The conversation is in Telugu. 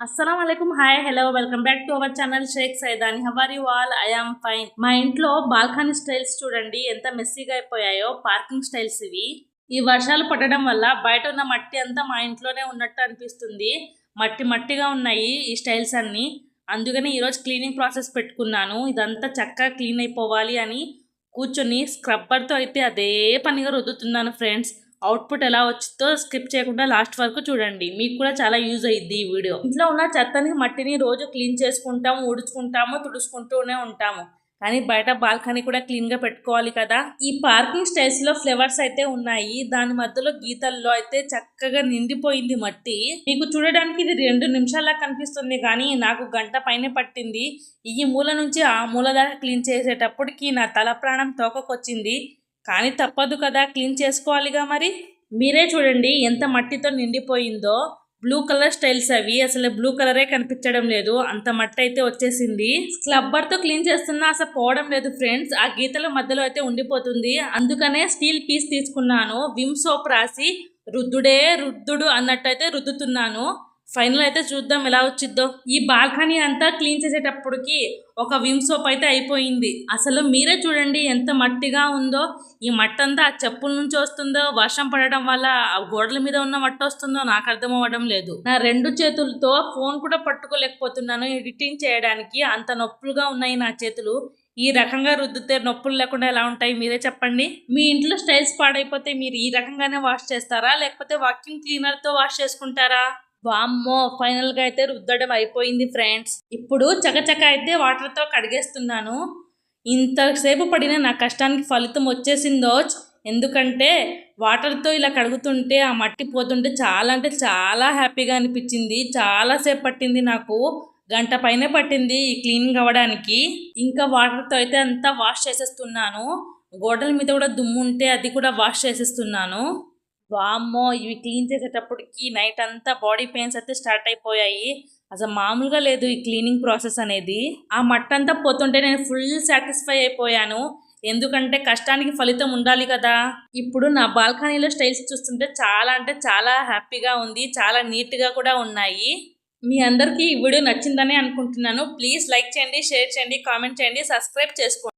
అస్సలం అయికం hi hello welcome back to our channel Shaik Saidani how are you all I am fine మా ఇంట్లో బాల్కనీ స్టైల్స్ చూడండి. ఎంత మెస్సీగా అయిపోయాయో పార్కింగ్ స్టైల్స్ ఇవి. ఈ వర్షాలు పడడం వల్ల బయట ఉన్న మట్టి అంతా మా ఇంట్లోనే ఉన్నట్టు అనిపిస్తుంది. మట్టి మట్టిగా ఉన్నాయి ఈ స్టైల్స్ అన్నీ. అందుకని ఈరోజు క్లీనింగ్ ప్రాసెస్ పెట్టుకున్నాను. ఇదంతా చక్కగా క్లీన్ అయిపోవాలి అని కూర్చొని స్క్రబ్బర్తో అయితే అదే పనిగా రుద్దుతున్నాను ఫ్రెండ్స్ అవుట్పుట్ ఎలా వచ్చిందో స్కిప్ చేయకుండా లాస్ట్ వరకు చూడండి. మీకు కూడా చాలా యూజ్ అయ్యింది ఈ వీడియో. ఇంట్లో ఉన్న చెత్తని మట్టిని రోజు క్లీన్ చేసుకుంటాము ఊడ్చుకుంటాము తుడుచుకుంటూనే ఉంటాము. కానీ బయట బాల్కనీ కూడా క్లీన్గా పెట్టుకోవాలి కదా. ఈ పార్కింగ్ స్టేజ్లో ఫ్లవర్స్ ఫ్లేవర్స్ అయితే ఉన్నాయి. దాని మధ్యలో గీతల్లో అయితే చక్కగా నిండిపోయింది మట్టి. మీకు చూడడానికి ఇది రెండు నిమిషాల కనిపిస్తుంది కానీ నాకు గంట పైనే పట్టింది. ఈ మూల నుంచి ఆ మూల దాకా క్లీన్ చేసేటప్పటికి నా తల ప్రాణం తోకకొచ్చింది. కానీ తప్పదు కదా క్లీన్ చేసుకోవాలిగా మరి? మీరే చూడండి ఎంత మట్టితో నిండిపోయిందో. బ్లూ కలర్ స్టైల్స్ అవి అసలు బ్లూ కలరే కనిపించడం లేదు. అంత మట్టి అయితే వచ్చేసింది. స్క్లబ్బర్తో క్లీన్ చేస్తున్నా అసలు పోవడం లేదు ఫ్రెండ్స్ ఆ గీతల మధ్యలో అయితే ఉండిపోతుంది. అందుకనే స్టీల్ పీస్ తీసుకున్నాను. విమ్ సోప్ రాసి రుద్దుడే రుద్దుడు అన్నట్టయితే రుద్దుతున్నాను. ఫైనల్ అయితే చూద్దాం ఎలా వచ్చిద్దో. ఈ బాల్కనీ అంతా క్లీన్ చేసేటప్పటికి ఒక విమ్ సోప్ అయితే అయిపోయింది. అసలు మీరే చూడండి ఎంత మట్టిగా ఉందో. ఈ మట్టి అంతా ఆ చెప్పుల నుంచి వస్తుందో వర్షం పడడం వల్ల ఆ గోడల మీద ఉన్న మట్టి వస్తుందో నాకు అర్థం అవ్వడం లేదు. నా రెండు చేతులతో ఫోన్ కూడా పట్టుకోలేకపోతున్నాను. ఎడిటింగ్ చేయడానికి అంత నొప్పులుగా ఉన్నాయి నా చేతులు. ఈ రకంగా రుద్దితే నొప్పులు లేకుండా ఎలా ఉంటాయి మీరే చెప్పండి. మీ ఇంట్లో స్టైల్స్ పాడైపోతే మీరు ఈ రకంగానే వాష్ చేస్తారా? లేకపోతే వాక్యూమ్ క్లీనర్తో వాష్ చేసుకుంటారా? వామ్మో ఫైనల్గా అయితే రుద్దడం అయిపోయింది ఫ్రెండ్స్ ఇప్పుడు చకచక అయితే వాటర్తో కడిగేస్తున్నాను. ఇంతసేపు పడిన నా కష్టానికి ఫలితం వచ్చేసిందో ఎందుకంటే వాటర్తో ఇలా కడుగుతుంటే ఆ మట్టి పోతుంటే చాలా అంటే చాలా హ్యాపీగా అనిపించింది. చాలాసేపు పట్టింది నాకు. గంట పైన పట్టింది ఈ క్లీనింగ్ అవ్వడానికి. ఇంకా వాటర్తో అయితే అంతా వాష్ చేసేస్తున్నాను. గోడల మీద కూడా దుమ్ము ఉంటే అది కూడా వాష్ చేసేస్తున్నాను. వామ్మో ఇవి క్లీన్ చేసేటప్పటికి నైట్ అంతా బాడీ పెయిన్స్ అయితే స్టార్ట్ అయిపోయాయి. అసలు మామూలుగా లేదు ఈ క్లీనింగ్ ప్రాసెస్ అనేది. ఆ మట్టంతా అంతా పోతుంటే నేను ఫుల్ సాటిస్ఫై అయిపోయాను. ఎందుకంటే కష్టానికి ఫలితం ఉండాలి కదా. ఇప్పుడు నా బాల్కనీలో స్టైల్స్ చూస్తుంటే చాలా అంటే చాలా హ్యాపీగా ఉంది. చాలా నీట్గా కూడా ఉన్నాయి. మీ అందరికీ ఈ వీడియో నచ్చిందని అనుకుంటున్నాను. ప్లీజ్ లైక్ చేయండి షేర్ చేయండి కామెంట్ చేయండి సబ్స్క్రైబ్ చేసుకోండి.